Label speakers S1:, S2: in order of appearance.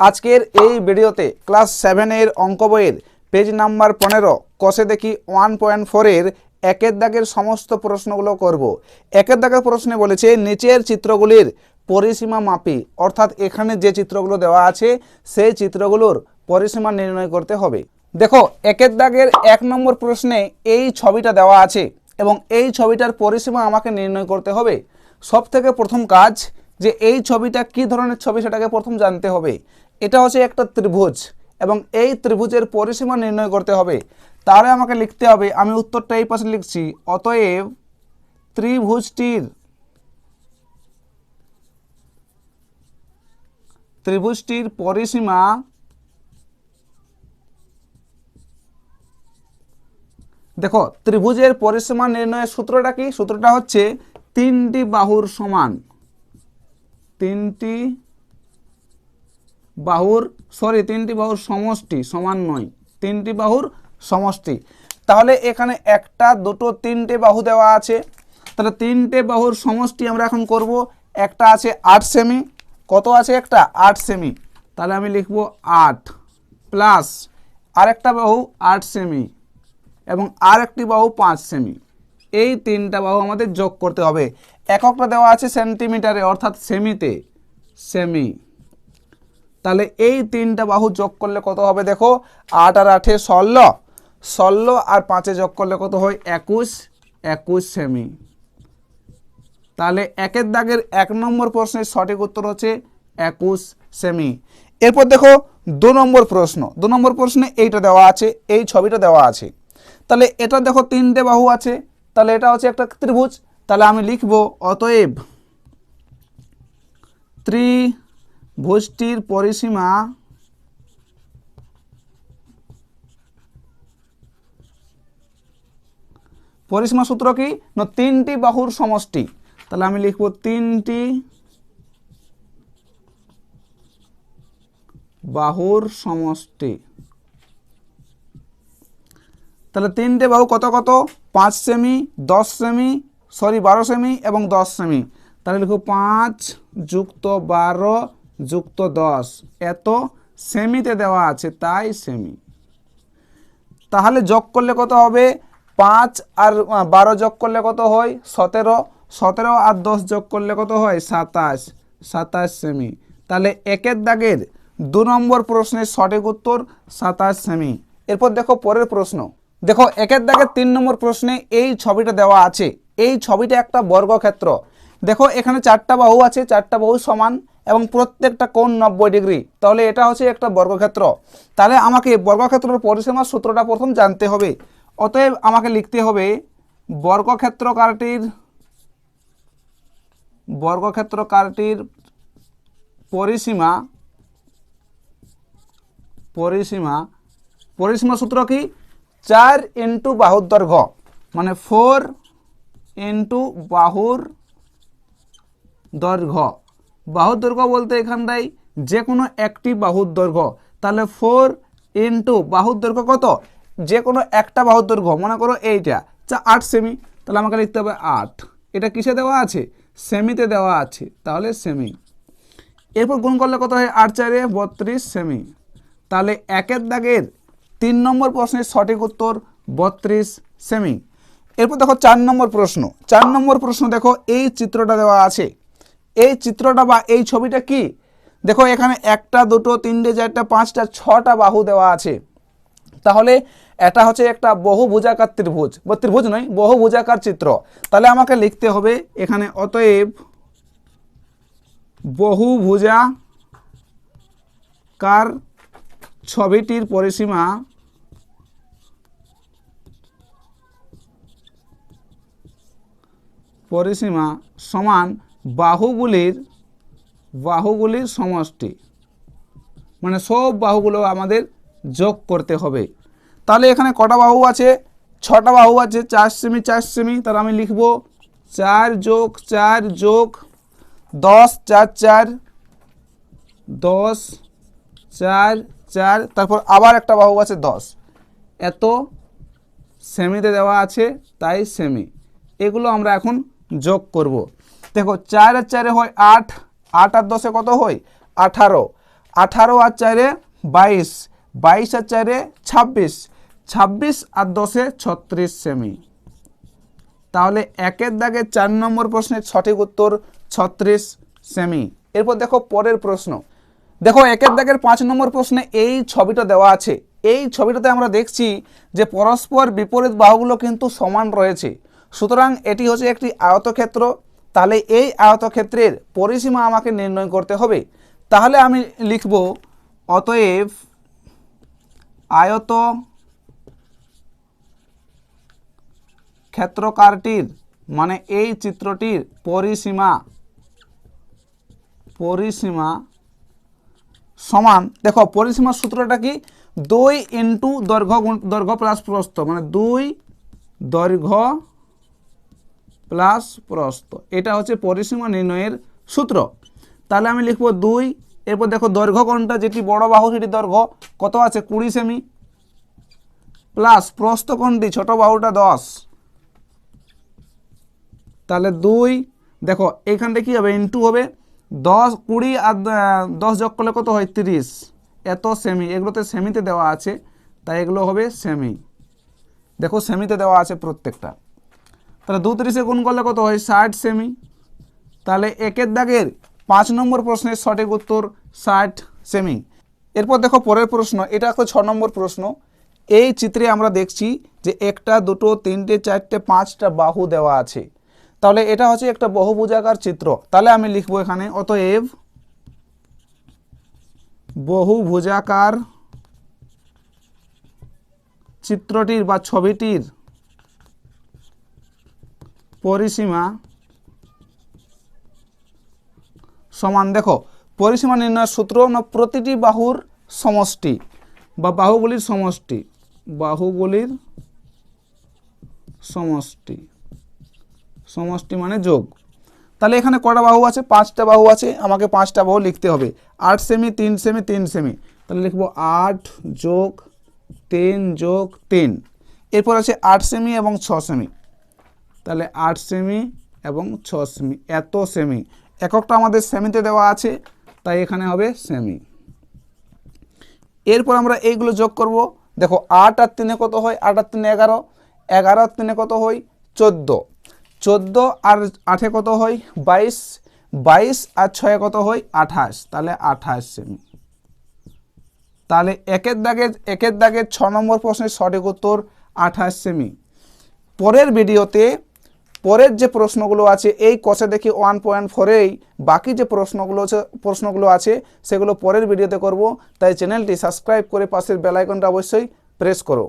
S1: আজকের এই ভিডিওতে ক্লাস সেভেনের অঙ্ক বইয়ের পেজ নাম্বার পনেরো কষে দেখি ওয়ান পয়েন্ট ফোরের একের দাগের সমস্ত প্রশ্নগুলো করব। একের দাগের প্রশ্নে বলেছে, নিচের চিত্রগুলির পরিসীমা মাপি, অর্থাৎ এখানে যে চিত্রগুলো দেওয়া আছে, সেই চিত্রগুলোর পরিসীমা নির্ণয় করতে হবে। দেখো, একের দাগের এক নম্বর প্রশ্নে এই ছবিটা দেওয়া আছে এবং এই ছবিটার পরিসীমা আমাকে নির্ণয় করতে হবে। সব থেকে প্রথম কাজ যে এই ছবিটা কি ধরনের ছবি সেটাকে প্রথম জানতে হবে। এটা হচ্ছে একটা ত্রিভুজ এবং এই ত্রিভুজের পরিসীমা নির্ণয় করতে হবে। তাহলে আমাকে লিখতে হবে, আমি উত্তরটা এই পাশে লিখছি, অতএব ত্রিভুজটির ত্রিভুজটির পরিসীমা দেখো, ত্রিভুজের পরিসীমা নির্ণয়ের সূত্রটা কি? সূত্রটা হচ্ছে তিনটি বাহুর সমান। তিনটি বাহুর সরি তিনটি বাহুর সমষ্টি সমান নয়। তিনটি বাহুর সমষ্টি। তাহলে এখানে একটা, দুটো, তিনটে বাহু দেওয়া আছে। তাহলে তিনটে বাহুর সমষ্টি আমরা এখন করব। একটা আছে আট সেমি। কত আছে একটা? আট সেমি। তাহলে আমি লিখব আট প্লাস আরেকটা বাহু আট সেমি এবং আর একটি বাহু পাঁচ সেমি। এই তিনটা বাহু আমাদের যোগ করতে হবে। এককটা দেওয়া আছে সেন্টিমিটারে, অর্থাৎ সেমিতে। সেমি। তাহলে এই তিনটা বাহু যোগ করলে কত হবে দেখো? আট আর আঠে ষোলো। ষোলো আর পাঁচে যোগ করলে কত হয়? একুশ। একুশ সেমি। তাহলে একের দাগের এক নম্বর প্রশ্নের সঠিক উত্তর হচ্ছে একুশ সেমি। এরপর দেখো, দু নম্বর প্রশ্ন। দু নম্বর প্রশ্নে এইটা দেওয়া আছে, এই ছবিটা দেওয়া আছে। তাহলে এটা দেখো তিনটে বাহু আছে। তাহলে এটা হচ্ছে একটা ত্রিভুজ, তাহলে আমি লিখব অতএব ত্রিভুজটির পরিসীমা পরিসীমা সূত্র কি? না, তিনটি বাহুর সমষ্টি। তাহলে আমি লিখব তিনটি বাহুর সমষ্টি। তাহলে তিনটে বাহু কত কত? পাঁচ সেমি, দশ সেমি সরি বারো সেমি এবং দশ সেমি। তাহলে লিখো পাঁচ যুক্ত বারো যুক্ত দশ। এত সেমিতে দেওয়া আছে, তাই সেমি। তাহলে যোগ করলে কত হবে? পাঁচ আর বারো যোগ করলে কত হয়? সতেরো। সতেরো আর দশ যোগ করলে কত হয়? সাতাশ। সাতাশ সেমি। তাহলে একের দাগের দু নম্বর প্রশ্নের সঠিক উত্তর সাতাশ সেমি। এরপর দেখো পরের প্রশ্ন। দেখো, একের দাগের তিন নম্বর প্রশ্নে এই ছবিটা দেওয়া আছে। এই ছবিটা একটা বর্গক্ষেত্র। দেখো, এখানে চারটা বাহু আছে, চারটা বাহু সমান এবং প্রত্যেকটা কোণ নব্বই ডিগ্রি। তাহলে এটা হচ্ছে একটা বর্গক্ষেত্র। তাহলে আমাকে বর্গক্ষেত্রের পরিসীমার সূত্রটা প্রথম জানতে হবে। অতএব আমাকে লিখতে হবে, বর্গক্ষেত্রকারটির বর্গক্ষেত্রকারটির পরিসীমা পরিসীমা পরিসীমা সূত্র কি? চার ইন্টু বাহুর দৈর্ঘ্য মানে ফোর ইন্টু বাহুর দৈর্ঘ্য। বাহুর দৈর্ঘ্য বলতে এখানটায় যে কোনো একটি বাহুর দৈর্ঘ্য। তাহলে ফোর ইন্টু বাহুর দৈর্ঘ্য কত? যে কোনো একটা বাহুর দৈর্ঘ্য, মনে করো এইটা। যা আট সেমি, তাহলে আমাকে লিখতে হবে আট। এটা কিসে দেওয়া আছে? সেমিতে দেওয়া আছে, তাহলে সেমি। এরপর গুণ করলে কত হয়? আট চারে বত্রিশ সেমি। তাহলে একের দাগের তিন নম্বর প্রশ্নের সঠিক উত্তর বত্রিশ সেমি। এরপর দেখো চার নম্বর প্রশ্ন। চার নম্বর প্রশ্ন দেখো, এই চিত্রটা দেওয়া আছে। এই চিত্রটা বা এই ছবিটা কি? দেখো, এখানে একটা, দুটো, তিনটে, চারটা, পাঁচটা, ছটা বাহু দেওয়া আছে। তাহলে এটা হচ্ছে একটা বহু ভুজাকার ত্রিভুজ। বা ত্রিভুজ নয় বহু ভুজাকার চিত্র। তাহলে আমাকে লিখতে হবে এখানে, অতএব বহু ভুজাকার ছবিটির পরিসীমা পরিসীমা সমান বাহুগুলির বাহুগুলির সমষ্টি। মানে সব বাহুগুলো আমাদের যোগ করতে হবে। তাহলে এখানে কটা বাহু আছে? ছটা বাহু আছে, চার সেমি চার সেমি। তাহলে আমি লিখব চার যোগ চার যোগ দশ, চার চার, দশ, চার চার, তারপর আবার একটা বাহু আছে দশ। এত সেমিতে দেওয়া আছে, তাই সেমি। এগুলো আমরা এখন যোগ করব। দেখো, চার আর চারে হয় আট আট আর দশে কত হয়? আঠারো। আঠারো আর চারে বাইশ বাইশ আর চারে ছাব্বিশ ছাব্বিশ আর দশে ছত্রিশ সেমি। তাহলে একের দাগে চার নম্বর প্রশ্নের সঠিক উত্তর ছত্রিশ সেমি। এরপর দেখো পরের প্রশ্ন। দেখো, একের দাগের পাঁচ নম্বর প্রশ্নে এই ছবিটা দেওয়া আছে। এই ছবিটাতে আমরা দেখছি যে পরস্পর বিপরীত বাহুগুলো কিন্তু সমান রয়েছে। সুতরাং এটি হচ্ছে একটি আয়তক্ষেত্র। তাহলে এই আয়তক্ষেত্রের পরিসীমা আমাকে নির্ণয় করতে হবে। তাহলে আমি লিখব, অতএব আয়ত ক্ষেত্রকারটির মানে এই চিত্রটির পরিসীমা পরিসীমা সমান, দেখো, পরিসীমার সূত্রটা কি? দুই ইন্টু দৈর্ঘ্য দৈর্ঘ্য প্লাস প্রস্থ মানে দুই দৈর্ঘ্য প্লাস প্রস্থ। এটা হচ্ছে পরিসীমা নির্ণয়ের সূত্র। তাহলে আমি লিখব দুই, এরপর দেখো দৈর্ঘ্য কোনটা? যেটি বড় বাহু, সেটি দৈর্ঘ্য কত আছে? কুড়ি সেমি। প্লাস প্রস্থ কোনটি? ছোট বাহুটা দশ। তাহলে দুই, দেখো এইখানটা কী হবে? ইন্টু হবে। দশ, কুড়ি আর দশ যোগ করলে কত হয়? তিরিশ। এত সেমি এগুলোতে সেমিতে দেওয়া আছে, তাই এগুলো হবে সেমি দেখো সেমিতে দেওয়া আছে প্রত্যেকটা। তাহলে দু তিরিশে গুণ করলে কত হয়? ষাট সেমি তাহলে একের দাগের পাঁচ নম্বর প্রশ্নের সঠিক উত্তর ষাট সেমি এরপর দেখো পরের প্রশ্ন, এটা একটা ছ নম্বর প্রশ্ন। এই চিত্রে আমরা দেখছি যে একটা, দুটো, তিনটে, চারটে, পাঁচটা বাহু দেওয়া আছে। তাহলে এটা হচ্ছে একটা বহুভুজাকার চিত্র। তাহলে আমি লিখব এখানে, অতএব বহুভুজাকার চিত্রটির বা ছবিটির পরিসীমা সমান, দেখো, পরিসীমা নির্ণয়ের সূত্র না প্রতিটি বাহুর সমষ্টি বা বাহুগুলির সমষ্টি বাহুগুলির সমষ্টি। সমষ্টি মানে যোগ। তাহলে এখানে কটা বাহু আছে? পাঁচটা বাহু আছে। আমাকে পাঁচটা বাহু লিখতে হবে। আট সেমি তিন সেমি তিন সেমি তাহলে লিখব আট যোগ তিন যোগ তিন। এরপর আছে আট সেমি এবং ছ সেমি তাহলে আট সেমি এবং ছ সেমি এত সেমি এককটা আমাদের সেমিতে দেওয়া আছে, তাই এখানে হবে সেমি এরপর আমরা এইগুলো যোগ করব। দেখো আট আর তিনে কত হয়? আট আর তিনে এগারো। এগারো আর তিনে কত হয়? চোদ্দ। চোদ্দ আর আঠে কত হয়? বাইশ। বাইশ আর ছয়ে কত হয়? আঠাশ। তাহলে আঠাশ। সেমি তাহলে একের দাগে, একের দাগের ছ নম্বর প্রশ্নের সঠিক উত্তর আঠাশ সেমি। পরের ভিডিওতে পরের যে প্রশ্নগুলো আছে, এই কষে দেখি ওয়ান পয়েন্ট ফোরেই বাকি যে প্রশ্নগুলো প্রশ্নগুলো আছে, সেগুলো পরের ভিডিওতে করব। তাই চ্যানেলটি সাবস্ক্রাইব করে পাশের বেলাইকনটা অবশ্যই প্রেস করো।